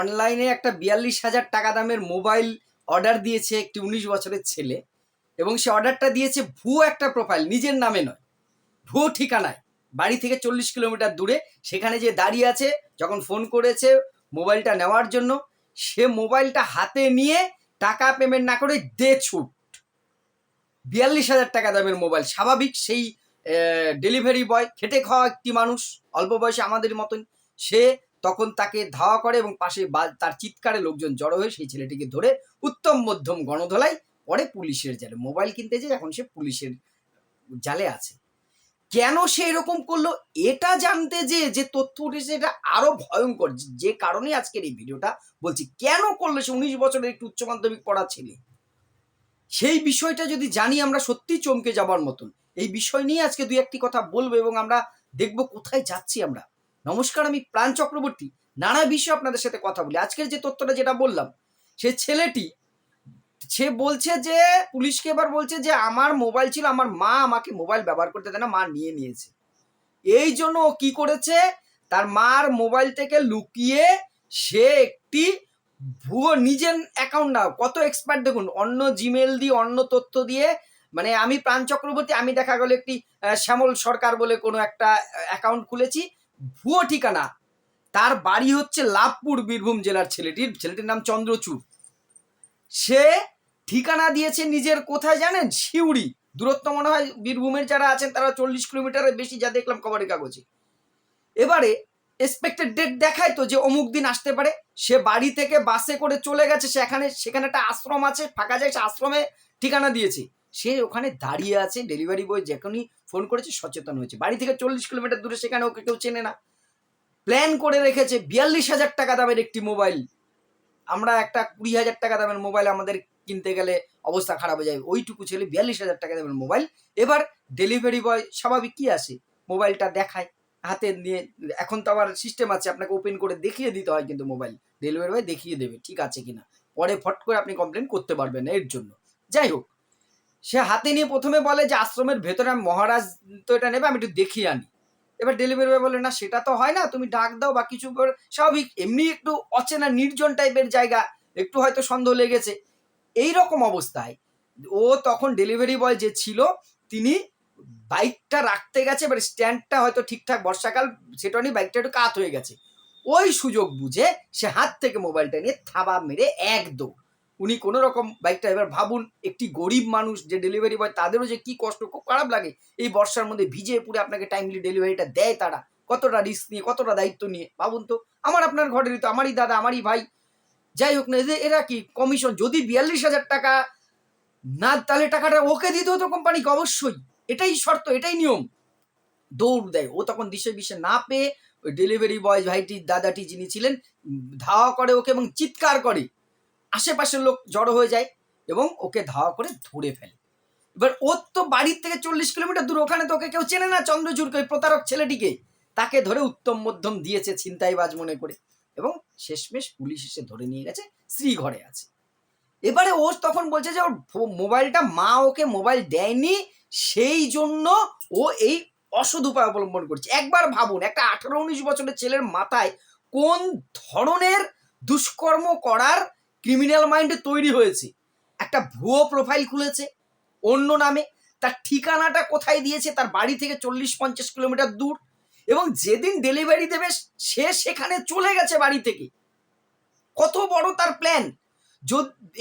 অনলাইনে একটা বিয়াল্লিশ হাজার টাকা দামের মোবাইল অর্ডার দিয়েছে একটি উনিশ বছরের ছেলে এবং সে অর্ডারটা দিয়েছে ভুয়ো একটা প্রোফাইল, নিজের নামে নয়, ভুয়ো ঠিকানায়। বাড়ি থেকে চল্লিশ কিলোমিটার দূরে, সেখানে যে দাঁড়িয়ে আছে, যখন ফোন করেছে মোবাইলটা নেওয়ার জন্য, সে মোবাইলটা হাতে নিয়ে টাকা পেমেন্ট না করে দে ছুট। বিয়াল্লিশ হাজার টাকা দামের মোবাইল, স্বাভাবিক সেই ডেলিভারি বয় খেটে খাওয়া একটি মানুষ, অল্প বয়সে আমাদের মতন, সে তখন তাকে ধাওয়া করে এবং পাশে তার চিৎকারে লোকজন জড়ো হয়ে সেই ছেলেটিকে ধরে উত্তম মধ্যম গণধোলাই পরে পুলিশের জালে। মোবাইল কিনতে যে এখন সে পুলিশের জালে আছে। কেন সে এরকম করল? এটা জানতে যে যে তথ্য উঠেছে এটা আরও ভয়ঙ্কর। যে- কারণে আজকের এই ভিডিওটা বলছি, কেন করল সে উনিশ বছরের একটু উচ্চ মাধ্যমিক পড়া ছেলে? সেই বিষয়টা যদি জানি আমরা সত্যি চমকে যাবার মতন, এই বিষয় নিয়ে আজকে দুই একটি কথা বলব এবং আমরা দেখব কোথায় যাচ্ছি আমরা। নমস্কার, আমি প্রাণ চক্রবর্তী। নানা বিষয়ে আপনাদের সাথে কথা বলি। আজকের যে তথ্যটা যেটা বললাম, সে ছেলেটি, সে বলছে যে, পুলিশকে এবার বলছে যে, আমার মোবাইল ছিল, আমার মা আমাকে মোবাইল ব্যবহার করতে দেয় না, মা নিয়ে নিয়েছে। এই জন্য ও কি করেছে? তার মার মোবাইল থেকে লুকিয়ে সে একটি ভুয়ো, নিজের অ্যাকাউন্ট না, কত এক্সপার্ট দেখুন, অন্য জিমেল দিয়ে, অন্য তথ্য দিয়ে মানে আমি প্রাণ চক্রবর্তী, আমি দেখা গেল একটি শ্যামল সরকার বলে কোনো একটা অ্যাকাউন্ট খুলেছি। ভুয়ো ঠিকানা। তার বাড়ি হচ্ছে লাভপুর বীরভূম জেলার ছেলেটির ছেলেটির নাম চন্দ্রচূড়। সে ঠিকানা দিয়েছে নিজের কোথায় জানেন? শিউড়ি দূরত্ব মনে হয় বীরভূমের যারা আছেন, তারা চল্লিশ কিলোমিটারের বেশি, যা দেখলাম খবরের কাগজে। এবারে এক্সপেক্টেড ডেট দেখায় তো যে অমুক দিন আসতে পারে। সে বাড়ি থেকে বাসে করে চলে গেছে, সেখানে সেখানে একটা আশ্রম আছে, ফাঁকা যায় সে আশ্রমে ঠিকানা দিয়েছে। সে ওখানে দাঁড়িয়ে আছে ডেলিভারি বয় যখনই ফোন করেছে সচেতন হয়েছে। বাড়ি থেকে চল্লিশ কিলোমিটার দূরে সেখানে ওকে কেউ চেনে না। প্ল্যান করে রেখেছে বিয়াল্লিশ হাজার টাকা দামের একটি মোবাইল আমরা একটা কুড়ি হাজার টাকা দামের মোবাইল আমাদের কিনতে গেলে অবস্থা খারাপ হয়ে যায়। ওইটুকু ছেলে বিয়াল্লিশ হাজার টাকা দামের মোবাইল এবার ডেলিভারি বয় স্বাভাবিক কি আসে মোবাইলটা দেখায়, হাতে নিয়ে, এখন তো আবার সিস্টেম আছে, আপনাকে ওপেন করে দেখিয়ে দিতে হয় কিন্তু মোবাইল ডেলিভারি বয় দেখিয়ে দেবে, ঠিক আছে কিনা? পরে ফট করে আপনি কমপ্লেন করতে পারবেন এর জন্য। যাই হোক সে হাতে নিয়ে প্রথমে বলে যে আশ্রমের ভেতরে মহারাজ তো এটা নেবে, আমি একটু দেখিয়ে আনি। এবার ডেলিভারি বয় বলে, না, সেটা তো হয় না, তুমি ডাক দাও বা কিছু করে স্বাভাবিক এমনি একটু অচেনা, নির্জন টাইপের জায়গা, একটু হয়তো সন্দেহ লেগেছে। এই রকম অবস্থায় ও তখন ডেলিভারি বয় যে ছিল, তিনি বাইকটা রাখতে গেছে, এবার স্ট্যান্ডটা হয়তো ঠিকঠাক বর্ষাকাল, সেটা নিয়ে বাইকটা একটু কাত হয়ে গেছে। ওই সুযোগ বুঝে সে হাত থেকে মোবাইলটা নিয়ে থাবা মেরে এক দৌড় উনি কোনো রকম বাইকটা এবার ভাবুন, একটি গরিব মানুষ যে ডেলিভারি বয় তাদেরও যে কি কষ্ট, খুব খারাপ লাগে। এই বর্ষার মধ্যে ভিজে পুরে আপনাকে টাইমলি ডেলিভারিটা দেয় তারা। কতটা রিস্ক নিয়ে, কতটা দায়িত্ব নিয়ে, ভাবুন তো। আমার আপনার ঘরেরই তো, আমারই দাদা, আমারই ভাই। যাই হোক না এরা কি কমিশন যদি বিয়াল্লিশ হাজার টাকা না, তাহলে টাকাটা ওকে দিতে হতো কোম্পানিকে অবশ্যই। এটাই শর্ত, এটাই নিয়ম। দৌড় দেয়। ও তখন দিশে বিষে না পেয়ে ওই ডেলিভারি বয় ভাইটি, দাদাটি যিনি ছিলেন ধাওয়া করে ওকে এবং চিৎকার করে। আশেপাশের লোক জড়ো হয়ে যায় এবং ওকে ধাওয়া করে ধরে ফেলে। এবার ওর তো বাড়ির থেকে চল্লিশ কিলোমিটার দূর, ওখানে তো ওকে কেউ চেনে না চন্দ্রচূড়কে ওই প্রতারক ছেলেটিকে। তাকে ধরে উত্তম মধ্যম দিয়েছে ছিনতাইবাজ মনে করে এবং শেষমেশ পুলিশ এসে ধরে নিয়ে গেছে, স্ত্রী ঘরে আছে। এবারে ও তখন বলছে যে, ওর মোবাইলটা মা ওকে মোবাইল দেয়নি, সেই জন্য ও এই অসদ উপায় অবলম্বন করছে। একবার ভাবুন, একটা আঠারো উনিশ বছরের ছেলের মাথায় কোন ধরনের দুষ্কর্ম করার ক্রিমিনাল মাইন্ডে তৈরি হয়েছে। একটা ভুয়ো প্রোফাইল খুলেছে, অন্য নামে, তার ঠিকানাটা কোথায় দিয়েছে, তার বাড়ি থেকে চল্লিশ পঞ্চাশ কিলোমিটার দূর, এবং যেদিন ডেলিভারি দেবে, সে সেখানে চলে গেছে বাড়ি থেকে। কত বড় তার প্ল্যান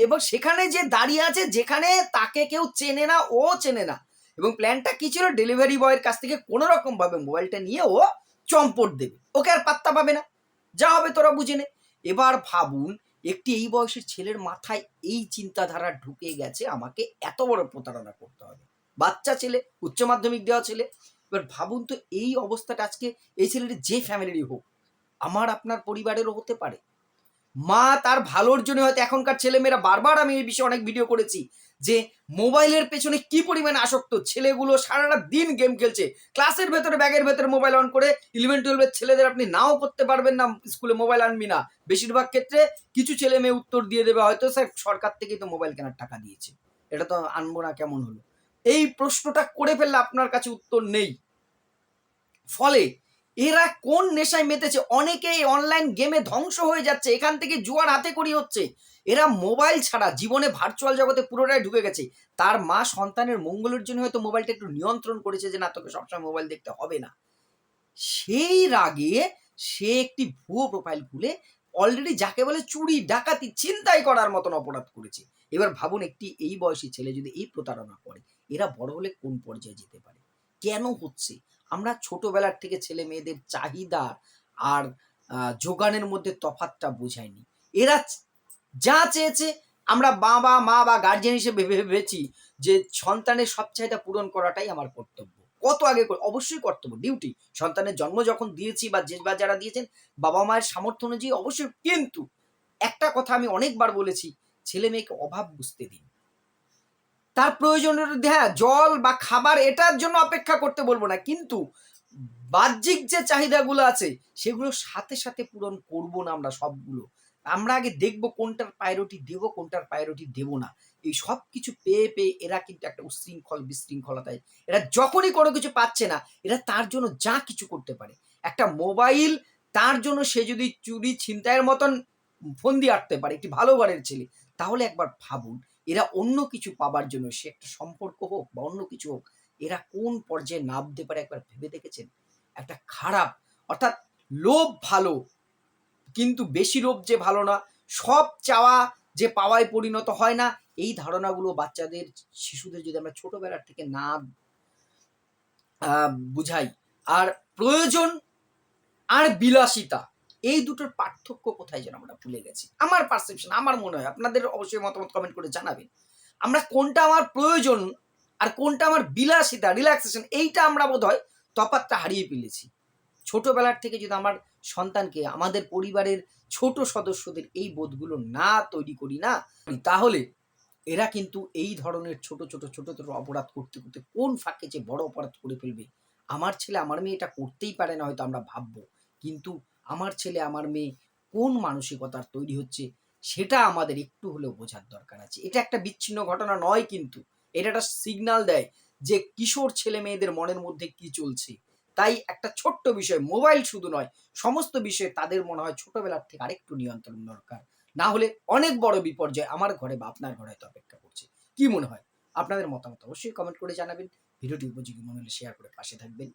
এবং সেখানে যে দাঁড়িয়ে আছে, যেখানে তাকে কেউ চেনে না, ও চেনে না। এবং প্ল্যানটা কি ছিল? ডেলিভারি বয়ের কাছ থেকে কোনো রকম ভাবে মোবাইলটা নিয়ে ও চম্পট দেবে। ওকে আর পাত্তা পাবে না। যা হবে তোরা বুঝে নে। এবার ভাবুন একটি এই বয়সের ছেলের মাথায় এই চিন্তাধারা ঢুকে গেছে, আমাকে এত বড় প্রতারণা করতে হবে। বাচ্চা ছেলে, উচ্চ মাধ্যমিক দেওয়া ছেলে, এবার ভাবুন তো এই অবস্থাটা আজকে এই ছেলেটি যে ফ্যামিলিরই হোক, আমার আপনার পরিবারেরও হতে পারে। মা তার ভালোর জন্য হয়তো এখনকার ছেলেমেয়েরা বারবার আমি এই বিষয়ে অনেক ভিডিও করেছি যে মোবাইলের পেছনে কি পরিমাণে আসক্ত ছেলেগুলো সারাটা দিন গেম খেলছে। ক্লাসের ভেতরে ব্যাগের ভেতরে মোবাইল অন করে ইলেভেন টুয়েলভের ছেলেদের আপনি নাও করতে পারবেন না স্কুলে মোবাইল আনবি না। বেশিরভাগ ক্ষেত্রে কিছু ছেলে মেয়ে উত্তর দিয়ে দেবে, হয়তো স্যার সরকার থেকেই তো মোবাইল কেনার টাকা দিয়েছে। এটা তো আনব না কেমন হলো? এই প্রশ্নটা করে ফেললে আপনার কাছে উত্তর নেই। ফলে এরা কোন নেশায় মেতেছে? অনেকেই অনলাইন গেমে ধ্বংস হয়ে যাচ্ছে। এখান থেকে জুয়ার হাতে করি হচ্ছে। এরা মোবাইল ছাড়া জীবনে ভার্চুয়াল জগতে পুরোটাই ঢুকে গেছে। তার মা সন্তানের মঙ্গলের জন্য হয়তো মোবাইলটা একটু নিয়ন্ত্রণ করেছে যে, না, তোকে সবসময় মোবাইল দেখতে হবে না। সেই রাগে সে একটি ভুয়ো প্রোফাইল খুলে অলরেডি যাকে বলে চুরি, ডাকাতি চিন্তাই করার মতন অপরাধ করেছে। এবার ভাবুন, একটি এই বয়সী ছেলে যদি এই প্রতারণা করে, এরা বড় হলে কোন পর্যায়ে যেতে পারে? কেন হচ্ছে? আমরা ছোটবেলার থেকে ছেলে মেয়েদের চাহিদা আর যোগানের মধ্যে তফাতটা বুঝাইনি। এরা যা চেয়েছে আমরা বাবা, মা বা গার্জেন হিসেবে ভেবেছি যে সন্তানের সব চাহিদা পূরণ করাটাই আমার কর্তব্য। কত আগে অবশ্যই কর্তব্য ডিউটি সন্তানের জন্ম যখন দিয়েছি বা যে, বা যারা দিয়েছেন, বাবা মায়ের সামর্থ্য অনুযায়ী অবশ্যই। কিন্তু একটা কথা আমি অনেকবার বলেছি, ছেলে মেয়েকে অভাব বুঝতে দিন। তার প্রয়োজনের হ্যাঁ জল বা খাবার এটার জন্য অপেক্ষা করতে বলব না। কিন্তু বাহ্যিক যে চাহিদাগুলো আছে, সেগুলো সাথে সাথে পূরণ করব না আমরা সবগুলো। আমরা আগে দেখব কোনটার প্রায়োরিটি দেব, কোনটার প্রায়োরিটি দেব না। এই সব কিছু পেয়ে পেয়ে এরা কিন্তু একটা উশৃঙ্খল, বিশৃঙ্খলতায়, এরা যখনই কোনো কিছু পাচ্ছে না, এরা তার জন্য যা কিছু করতে পারে। একটা মোবাইল তার জন্য সে যদি চুরি, ছিনতাইয়ের মতন ফোন দিয়ে আটতে পারে, একটি ভালো ঘরের ছেলে, তাহলে একবার ভাবুন। এরা অন্য কিছু পাবার জন্য, সে একটা সম্পর্ক হোক বা অন্য কিছু হোক, এরা কোন পর্যায়ে নামতে পারে একবার ভেবে দেখেছেন? একটা খারাপ, অর্থাৎ লোভ ভালো, কিন্তু বেশি লোভ যে ভালো না, সব চাওয়া যে পাওয়ায় পরিণত হয় না, এই ধারণাগুলো বাচ্চাদের, শিশুদের যদি আমরা ছোটবেলার থেকে না বুঝাই, আর প্রয়োজন আর বিলাসিতা এই দুটোর পার্থক্য কোথায় যেন আমরা ভুলে গেছি? আমার পারসেপশন আমার মনে হয়। আপনাদের অবশ্যই মতামত কমেন্ট করে জানাবেন। আমরা কোনটা আমার প্রয়োজন আর কোনটা আমার বিলাসিতা রিল্যাক্সেশন এইটা আমরা বোধ হয় তফাতটা হারিয়ে ফেলেছি। ছোটবেলার থেকে যদি আমার সন্তানকে, আমাদের পরিবারের ছোট সদস্যদের এই বোধগুলো না তৈরি করি না, তাহলে এরা কিন্তু এই ধরনের ছোট ছোট ছোট ছোট অপরাধ করতে করতে কোন ফাঁকে যে বড় অপরাধ করে ফেলবে? আমার ছেলে, আমার মেয়ে এটা করতেই পারে না, হয়তো আমরা ভাববো। কিন্তু আমার ছেলে, আমার মেয়ে কোন মানসিকতার তৈরি হচ্ছে সেটা আমাদের একটু হলেও বোঝার দরকার আছে। এটা একটা বিচ্ছিন্ন ঘটনা নয় কিন্তু, এটা একটা সিগন্যাল দেয় যে কিশোর ছেলে মেয়েদের মনের মধ্যে কি চলছে। তাই একটা ছোট্ট বিষয় মোবাইল শুধু নয়, সমস্ত বিষয়ে তাদের মনে হয় ছোটবেলার থেকে আরেকটু নিয়ন্ত্রণ দরকার। না হলে অনেক বড় বিপর্যয় আমার ঘরে বা আপনার ঘরে হয়তো অপেক্ষা করছে। কি মনে হয়? আপনাদের মতামত অবশ্যই কমেন্ট করে জানাবেন। ভিডিওটি উপযোগী মনে হলে শেয়ার করে পাশে থাকবেন।